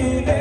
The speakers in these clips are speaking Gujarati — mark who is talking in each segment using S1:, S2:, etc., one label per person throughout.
S1: Amen.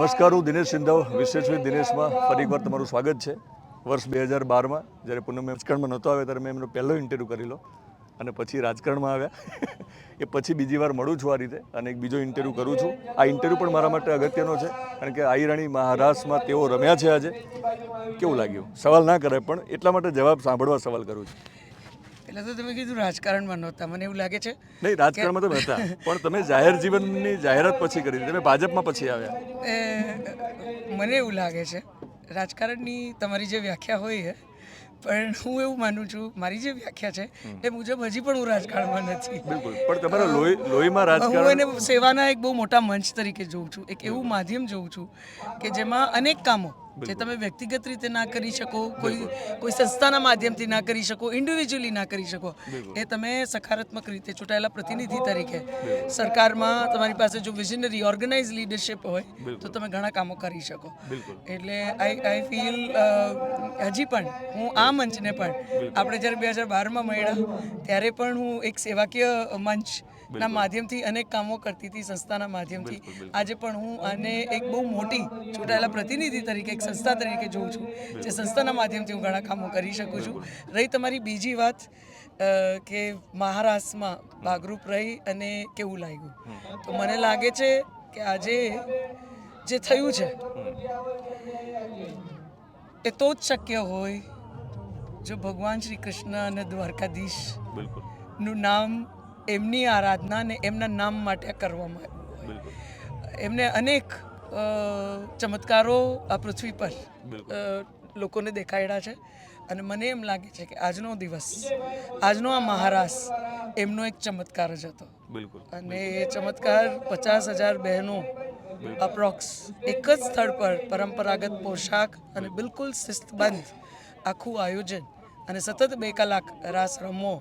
S2: નમસ્કાર, હું દિનેશ સિંધવ, વિશેષ દિનેશમાં ફરી એકવાર તમારું સ્વાગત છે. વર્ષ બે હજાર બારમાં જ્યારે પૂનમ રાજકારણમાં નહોતો આવ્યો ત્યારે મેં એમનો પહેલો ઇન્ટરવ્યૂ કરેલો અને પછી રાજકારણમાં આવ્યા. એ પછી બીજી વાર મળું છું આ રીતે અને એક બીજો ઇન્ટરવ્યૂ કરું છું. આ ઇન્ટરવ્યૂ પણ મારા માટે અગત્યનો છે કારણ કે આઈરાણી મહારાષ્ટ્રમાં તેઓ રમ્યા છે આજે. કેવું લાગ્યું? સવાલ ના કરે પણ એટલા માટે જવાબ સાંભળવા સવાલ કરું છું.
S3: પહેલાં તો તમે કીધું રાજકારણમાં નહોતા. મને એવું લાગે છે
S2: નહીં રાજકારણમાં તો હતા પણ તમે જાહેર જીવનની જાહેરાત પછી કરી તમે ભાજપમાં પછી આવ્યા.
S3: એ, મને એવું લાગે છે. રાજકારણની તમારી જે વ્યાખ્યા હોય છે પણ હું એવું માનું છું મારી જે વ્યાખ્યા છે એ મુજબ હજી પણ હું રાજકારણમાં નથી.
S2: બિલકુલ. પણ તમારા લોહી લોહીમાં
S3: હું એને સેવાના એક બહુ મોટા મંચ તરીકે જોઉં છું. એક એવું માધ્યમ જોઉં છું કે જેમાં અનેક કામો જે તમે વ્યક્તિગત રીતે ના કરી શકો કોઈ કોઈ સંસ્થાના માધ્યમથી ના કરી શકો ઇન્ડિવિજ્યુઅલી ના કરી શકો એ તમે સકારાત્મક રીતે ચૂંટાયેલા પ્રતિનિધિ તરીકે સરકારમાં તમારી પાસે જો વિઝનરી ઓર્ગેનાઇઝ લીડરશિપ હોય તો તમે ઘણા કામો કરી શકો. એટલે આઈ આઈ ફીલ હજી પણ હું આ મંચને પણ. આપણે જ્યારે બે હજાર બારમાં મળ્યા ત્યારે પણ હું એક સેવાકીય મંચના માધ્યમથી અનેક કામો કરતી હતી સંસ્થાના માધ્યમથી. આજે પણ હું આને એક બહુ મોટી ચૂંટાયેલા પ્રતિનિધિ તરીકે એક સંસ્થા તરીકે જોઉં છું જે સંસ્થાના માધ્યમથી હું ઘણા કામો કરી શકું છું. રહી તમારી બીજી વાત કે મહારાષ્ટ્રમાં ભાગરૂપ રહી અને કેવું લાગ્યું? તો મને લાગે છે કે આજે જે થયું છે એ તો જ શક્ય હોય જો ભગવાન શ્રી કૃષ્ણ અને દ્વારકાધીશ
S2: બિલકુલ.
S3: નું નામ એમની આરાધના ને એમના નામ માટે કરવામાં આવ્યું હોય. એમને અનેક ચમત્કારો આ પૃથ્વી પર લોકોને દેખાડ્યા છે. અને મને એમ લાગે છે કે આજનો દિવસ આજનો આ મહારાષ્ટ્ર એમનો એક ચમત્કાર જ હતો.
S2: બિલકુલ.
S3: અને એ ચમત્કાર પચાસ હજાર બહેનો અપ્રોક્સ એક જ સ્થળ પર પરંપરાગત પોશાક અને બિલકુલ શિસ્તબંધ આખું આયોજન અને સતત બે કલાક રાસ રમવો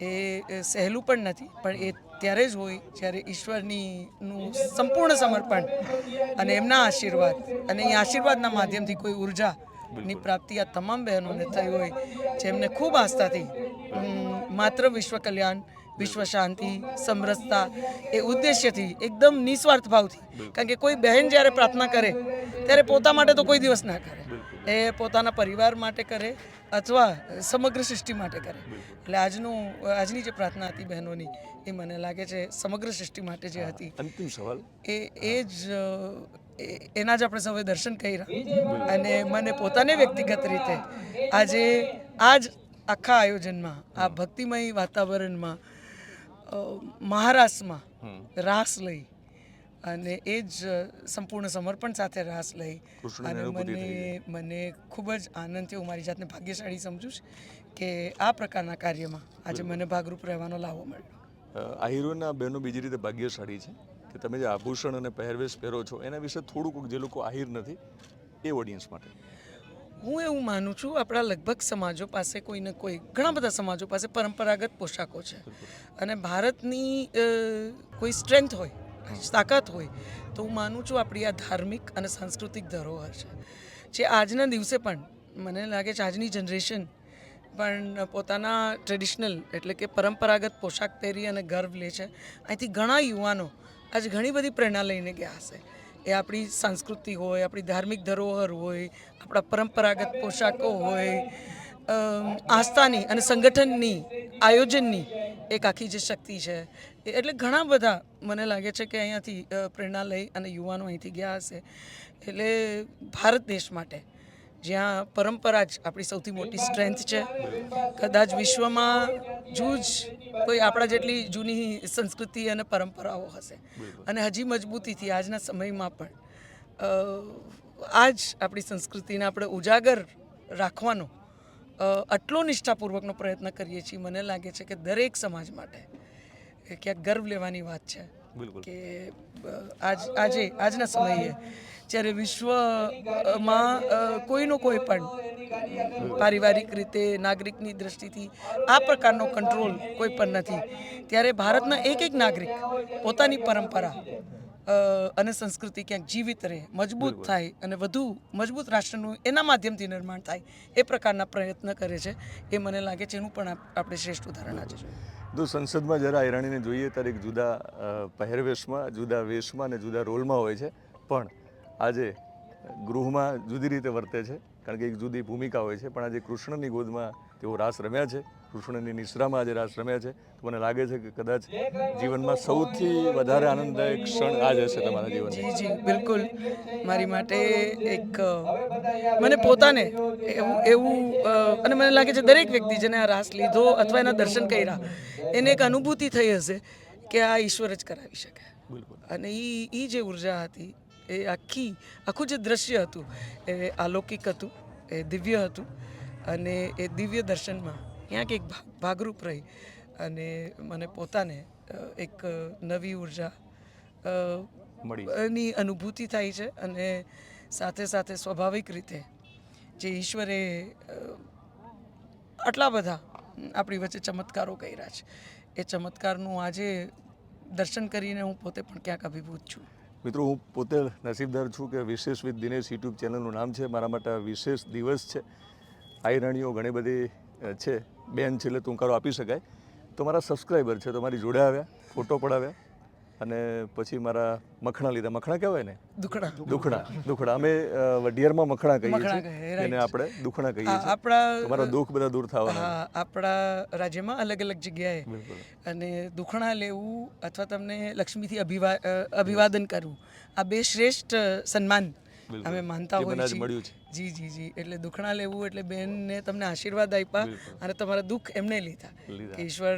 S3: એ સહેલું પણ નથી પણ એ ત્યારે જ હોય જ્યારે ઈશ્વરની નું સંપૂર્ણ સમર્પણ અને એમના આશીર્વાદ અને એ આશીર્વાદના માધ્યમથી કોઈ ઊર્જા ની પ્રાપ્તિ આ તમામ બહેનોને થઈ હોય જેમને ખૂબ આસ્થાથી માત્ર વિશ્વ કલ્યાણ વિશ્વ શાંતિ સમરસતા એ ઉદ્દેશ્યથી એકદમ નિસ્વાર્થ ભાવથી. કારણ કે કોઈ બહેન જ્યારે પ્રાર્થના કરે ત્યારે પોતા માટે તો કોઈ દિવસ ના કરે. એ પોતાના પરિવાર માટે કરે અથવા સમગ્ર સૃષ્ટિ માટે કરે. એટલે આજનું આજની જે પ્રાર્થના હતી બહેનોની એ મને લાગે છે સમગ્ર સૃષ્ટિ માટે જે હતી.
S2: અંતિમ સવાલ?
S3: એ એ જ એના જ આપણે સૌએ દર્શન કર્યા. અને મને પોતાને વ્યક્તિગત રીતે આજે આ જ આખા આયોજનમાં આ ભક્તિમય વાતાવરણમાં મહારાષ્ટ્રમાં રાસ લઈ અને એ જ સંપૂર્ણ સમર્પણ સાથે રાસ લઈ. અને મને મને ખૂબ જ આનંદ થયો. હું મારી જાતને ભાગ્યશાળી સમજું છું કે આ પ્રકારના કાર્યમાં આજે મને ભાગરૂપ રહેવાનો લાવો મળ્યો.
S2: આ આહિરોના બહેનો બીજી રીતે ભાગ્યશાળી છે કે તમે જે આભૂષણ અને પહેરવેશ પહેરો છો એના વિશે થોડુંક જે લોકો આહિર નથી એ ઓડિયન્સ માટે.
S3: હું એવું માનું છું આપણા લગભગ સમાજો પાસે કોઈ ને કોઈ ઘણા બધા સમાજો પાસે પરંપરાગત પોશાકો છે. અને ભારતની કોઈ સ્ટ્રેન્થ હોય તાકાત હોય તો હું માનું છું આપણી આ ધાર્મિક અને સાંસ્કૃતિક ધરોહર છે. જે આજના દિવસે પણ મને લાગે છે આજની જનરેશન પણ પોતાના ટ્રેડિશનલ એટલે કે પરંપરાગત પોશાક પહેરી અને ગર્વ લે છે. અહીંથી ઘણા યુવાનો આજે ઘણી બધી પ્રેરણા લઈને ગયા હશે. એ આપણી સંસ્કૃતિ હોય, આપણી ધાર્મિક ધરોહર હોય, આપણા પરંપરાગત પોશાકો હોય આસ્થાની અને સંગઠનની, આયોજનની એક આખી જે શક્તિ છે. એટલે ઘણા બધા મને લાગે છે કે અહીંયાથી પ્રેરણા લઈ અને યુવાનો અહીંથી ગયા હશે. એટલે ભારત દેશ માટે. જ્યાં પરંપરા જ આપણી સૌથી મોટી સ્ટ્રેન્થ છે. કદાચ વિશ્વમાં જૂજ કોઈ આપણા જેટલી જૂની સંસ્કૃતિ અને પરંપરાઓ હશે. અને હજી મજબૂતીથી આજના સમયમાં પણ આજ આ જ આપણી સંસ્કૃતિને આપણે ઉજાગર રાખવાનો આટલો નિષ્ઠાપૂર્વકનો પ્રયત્ન કરીએ છીએ. મને લાગે છે કે દરેક સમાજ માટે ક્યાંક ગર્વ લેવાની વાત છે. કે આજ, આજે, આજના સમયે જ્યારે વિશ્વમાં કોઈનો કોઈ પણ પારિવારિક રીતે નાગરિકની દ્રષ્ટિથી આ પ્રકારનો કંટ્રોલ કોઈ પણ નથી, ત્યારે ભારતના એક એક નાગરિક પોતાની પરંપરા અને સંસ્કૃતિ ક્યાંક જીવિત રહે મજબૂત થાય અને વધુ મજબૂત રાષ્ટ્રનું એના માધ્યમથી નિર્માણ થાય એ પ્રકારના પ્રયત્ન કરે છે એ મને લાગે છે એનું પણ આપણે શ્રેષ્ઠ ઉદાહરણ આજે
S2: તો સંસદમાં જરા હિરાણીને જોઈએ ત્યારે એક જુદા પહેરવેશમાં જુદા વેશમાં અને જુદા રોલમાં હોય છે પણ આજે ગૃહમાં જુદી રીતે વર્તે છે કારણ કે એક જુદી ભૂમિકા હોય છે પણ આજે કૃષ્ણની ગોદમાં તેઓ રાસ રમ્યા છે. કૃષ્ણની નિશ્રામાં આજે રાસ રમ્યા છે. તો મને લાગે છે કે કદાચ જીવનમાં સૌથી વધારે આનંદદાયક ક્ષણ આ જ હશે તમારા જીવન
S3: જી જી બિલકુલ. મારી માટે એક મને પોતાને એવું એવું અને મને લાગે છે દરેક વ્યક્તિ જેને આ રાસ લીધો અથવા એના દર્શન કર્યા એને એક અનુભૂતિ થઈ હશે કે આ ઈશ્વર જ કરાવી શકે.
S2: બિલકુલ.
S3: અને એ એ જે ઊર્જા હતી એ આખી આખું જે દ્રશ્ય હતું એ અલૌકિક હતું એ દિવ્ય હતું. અને એ દિવ્ય દર્શનમાં ક્યાંક એક ભાગ- ભાગરૂપ રહી અને મને પોતાને એક નવી
S2: ઊર્જા
S3: ની અનુભૂતિ થાય છે અને સાથે સાથે સ્વાભાવિક રીતે જે ઈશ્વરે આટલા બધા આપણી વચ્ચે ચમત્કારો કર્યા છે. એ ચમત્કારનું આજે દર્શન કરીને હું પોતે પણ ક્યાંક અભિભૂત છું.
S2: મિત્રો હું પોતે નસીબદાર છું કે વિશેષ વિથ દિનેશ યુટ્યુબ ચેનલનું નામ છે. મારા માટે વિશેષ દિવસ છે. આયરણીઓ ઘણી બધી છે. બેન છે એટલે ટૂંકારો આપી શકાય. તો મારા સબસ્ક્રાઈબર છે તો મારી જોડે આવ્યા ફોટો પડાવ્યા. અને પછી મારા મખણા લીધા. મખણા કહેવાય ને?
S3: દુખણા.
S2: દુખણા. દુખણા. અમે વઢિયારમાં મખણા કહીએ છીએ. એને આપણે દુખણા કહીએ છીએ.
S3: આપણા
S2: તમારા દુઃખ બધા દૂર થવાના
S3: આપણા રાજ્યમાં અલગ અલગ જગ્યાએ અને દુખણા લેવું અથવા તમને લક્ષ્મીથી અભિવા અભિવાદન કરવું આ બે શ્રેષ્ઠ સન્માન. અમે માનતા હોઈએ છીએ. જી જી જી. એટલે દુખણા લેવું એટલે બેનને તમને આશીર્વાદ આપ્યા અને તમારા દુઃખ એમને લીધા. કે ઈશ્વર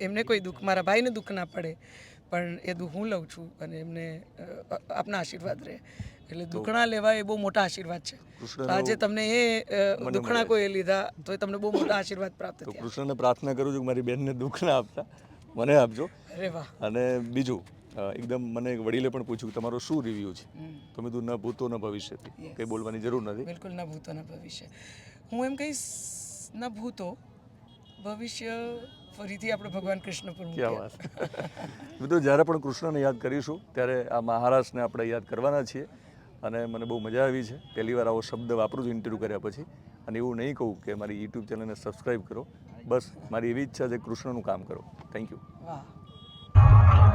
S3: એમને કોઈ દુઃખ મારા ભાઈને દુઃખ ના પડે પણ એ દુઃખ હું લઉં છું અને એમને આપના આશીર્વાદ રહે. એટલે દુખણા લેવા એ બહુ મોટા આશીર્વાદ છે. આજે તમને એ દુખણા કોઈ લીધા તો એ તમને બહુ મોટા આશીર્વાદ પ્રાપ્ત થયા.
S2: કૃષ્ણને પ્રાર્થના કરું છું કે મારી બેનને દુઃખ ના આપતા. મને આપજો.
S3: અરે વાહ.
S2: અને બીજું એકદમ મને વડીલે પણ પૂછ્યું કે તમારો શું રિવ્યૂ છે. તો મેં કીધું ન ભૂતો ન ભવિષ્યથી. કંઈ બોલવાની જરૂર નથી.
S3: બિલકુલ ન ભૂતો ન ભવિષ્ય. હું એમ કહીશ ન ભૂતો ભવિષ્ય ફરીથી આપણે ભગવાન કૃષ્ણ પર
S2: ક્યાં. વાત. મિત્રો જ્યારે પણ કૃષ્ણને યાદ કરીશું ત્યારે આ મહારાષ્ટ્રને આપણે યાદ કરવાના છીએ. અને મને બહુ મજા આવી છે. પહેલી વાર આવો શબ્દ વાપરું છું ઇન્ટરવ્યૂ કર્યા પછી. અને એવું નહીં કહું કે મારી યુટ્યુબ ચેનલને સબસ્ક્રાઈબ કરો. બસ મારી એવી ઈચ્છા છે કૃષ્ણનું કામ કરો. થેન્ક યુ
S3: વાહ.